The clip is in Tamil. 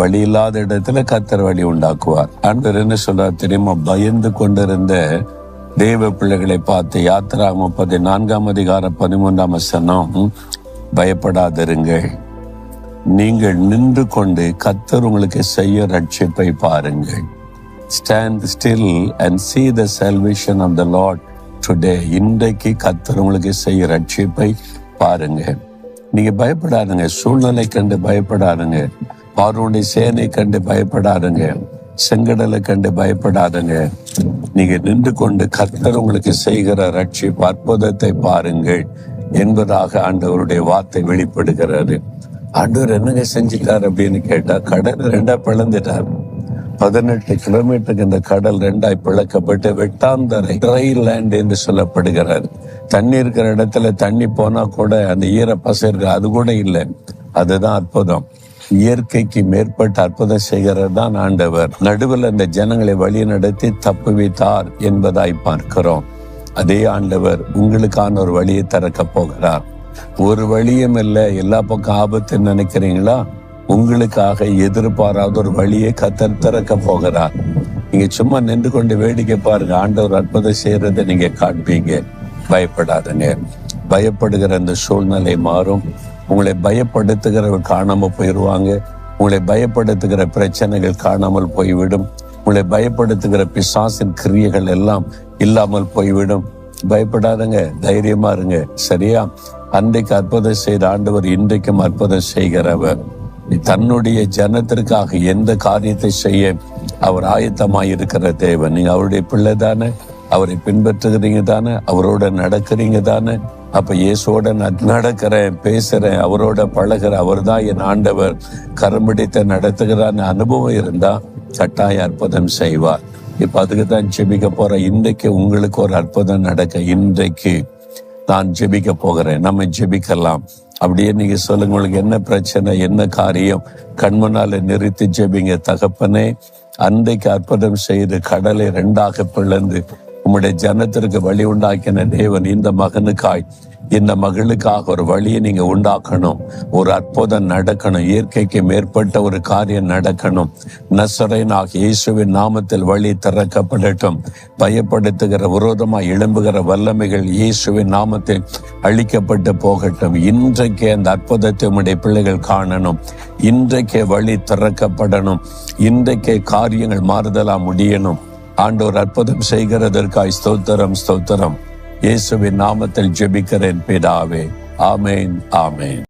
வழி இல்லாத இடத்துல கத்தர் வழி உண்டாக்குவார். ஆண்டவர் என்ன சொல்றார் தெரியுமா? பயந்து கொண்டிருந்த தேவ பிள்ளைகளை பார்த்து யாத்திரா முப்பத்தி நான்காம் அதிகாரம் பதிமூன்றாம் வசனம் பயப்படாதிருங்கள். நீங்கள் நின்று கொண்டு கத்தர் உங்களுக்கு செய்ய ரட்சிப்பை பாருங்கள். Stand still and see the salvation of the Lord today இன்றைக்கு கத்தர் உங்களுக்கு செய்ய ரட்சிப்பை பாருங்க நீங்க பயப்படாதுங்க. சூழ்நிலை கண்டு பயப்படாதுங்க. பார்வனுடைய சேனை கண்டு பயப்படாதுங்க செங்கடலை கண்டு பயப்படாதுங்க. நீங்க நின்று கொண்டு கர்த்தர் உங்களுக்கு செய்கிற ரட்சிப்பு அற்புதத்தை பாருங்கள் என்பதாக ஆண்டவருடைய வார்த்தை வெளிப்படுகிறது. ஆண்டவர் என்னங்க செஞ்சிட்டார் அப்படின்னு கேட்டா கடல் ரெண்டா பிளந்துட்டார். பதினெட்டு கிலோமீட்டருக்கு இந்த கடல் ரெண்டாய் பிளக்கப்பட்டு வெட்டாந்தரை ட்ரை லேண்ட் என்று சொல்லப்படுகிறார் தண்ணி இருக்கிற இடத்துல தண்ணி போனா கூட அந்த ஈரப்பசை இருக்கு அது கூட இல்லை. அதுதான் அற்புதம். இயற்கைக்கு மேற்பட்ட அற்புதம் செய்கிறார் தான் ஆண்டவர். நடுவில் அந்த ஜனங்களை வழி நடத்தி தப்பு வைத்தார் என்பதாய் பார்க்கிறோம். அதே ஆண்டவர் உங்களுக்கான ஒரு வழியை திறக்க போகிறார். ஒரு வழியும் இல்லை. எல்லா பக்கம் ஆபத்து நினைக்கிறீங்களா? உங்களுக்காக எதிர்பாராத ஒரு வழியை கத்தர் திறக்க போகிறார். நீங்க சும்மா நின்று கொண்டு வேடிக்கை பாருங்க. ஆண்டவர் அற்புதம் செய்யறதை நீங்க காண்பீங்க. பயப்படாதுங்க. பயப்படுகிற அந்த சூழ்நிலை மாறும். உங்களை பயப்படுத்துகிறவர் காணாமல் போயிடுவாங்க உங்களை பயப்படுத்துகிற பிரச்சனைகள் காணாமல் போய்விடும். உங்களை பயப்படுத்துகிற பிசாசின் கிரியைகள் எல்லாம் இல்லாமல் போய்விடும். பயப்படாதங்க தைரியமா இருங்க. சரியா? அன்றைக்கு அற்புதம் செய்த ஆண்டவர் இன்றைக்கும் அற்புதம் செய்கிறவர். தன்னுடைய ஜனத்திற்காக எந்த காரியத்தை செய்ய அவர் ஆயத்தமாய் இருக்கிற தேவன். நீங்க அவருடைய பிள்ளை தானே? அவரை பின்பற்றுகிறீங்க தானே? அவரோட நடக்கிறீங்க தானே? அப்ப இயேசுவோட நான் நடக்கிறேன் பேசுறேன் அவரோட பழகிற அவர் தான் என் ஆண்டவர். கரம்பிடித்த நடத்துகிறான்னு அனுபவம் இருந்தா கட்டாய அற்புதம் செய்வார். இப்ப அதுக்கு தான் ஜெபிக்க போற இன்றைக்கு உங்களுக்கு ஒரு அற்புதம் நடக்க இன்றைக்கு நான் ஜெபிக்க போகிறேன் நம்ம ஜெபிக்கலாம். அப்படியே நீங்க சொல்லுங்க உங்களுக்கு என்ன பிரச்சனை என்ன காரியம்? கண்மனால நிறுத்தி ஜெபிங்க தகப்பனே. அன்றைக்கு அற்புதம் செய்து கடலை ரெண்டாக பிளந்து உம்முடைய ஜனத்திற்கு வழி உண்டாக்கின தேவன் இந்த மகனுக்காய் இந்த மகளுக்காக ஒரு வழியை நீங்க உண்டாக்கணும். ஒரு அற்புதம் நடக்கணும். இயற்கைக்கு மேற்பட்ட ஒரு காரியம் நடக்கணும். நசரேனாக இயேசுவின் நாமத்தில் வழி திறக்கப்படட்டும். பயப்படுத்துகிற விரோதமாய் எழும்புகிற வல்லமைகள் இயேசுவின் நாமத்தில் அழிக்கப்பட்டு போகட்டும். இன்றைக்கே அந்த அற்புதத்தை உடைய பிள்ளைகள் காணணும். இன்றைக்கே வழி திறக்கப்படணும். இன்றைக்கே காரியங்கள் மாறுதலா முடியணும். ஆண்டோர் அற்புதம் செய்கிறதற்காய் ஸ்தோத்திரம் ஸ்தோத்திரம். இயேசுவின் நாமத்தில் ஜெபிக்கிறேன் பிதாவே. ஆமேன் ஆமேன்.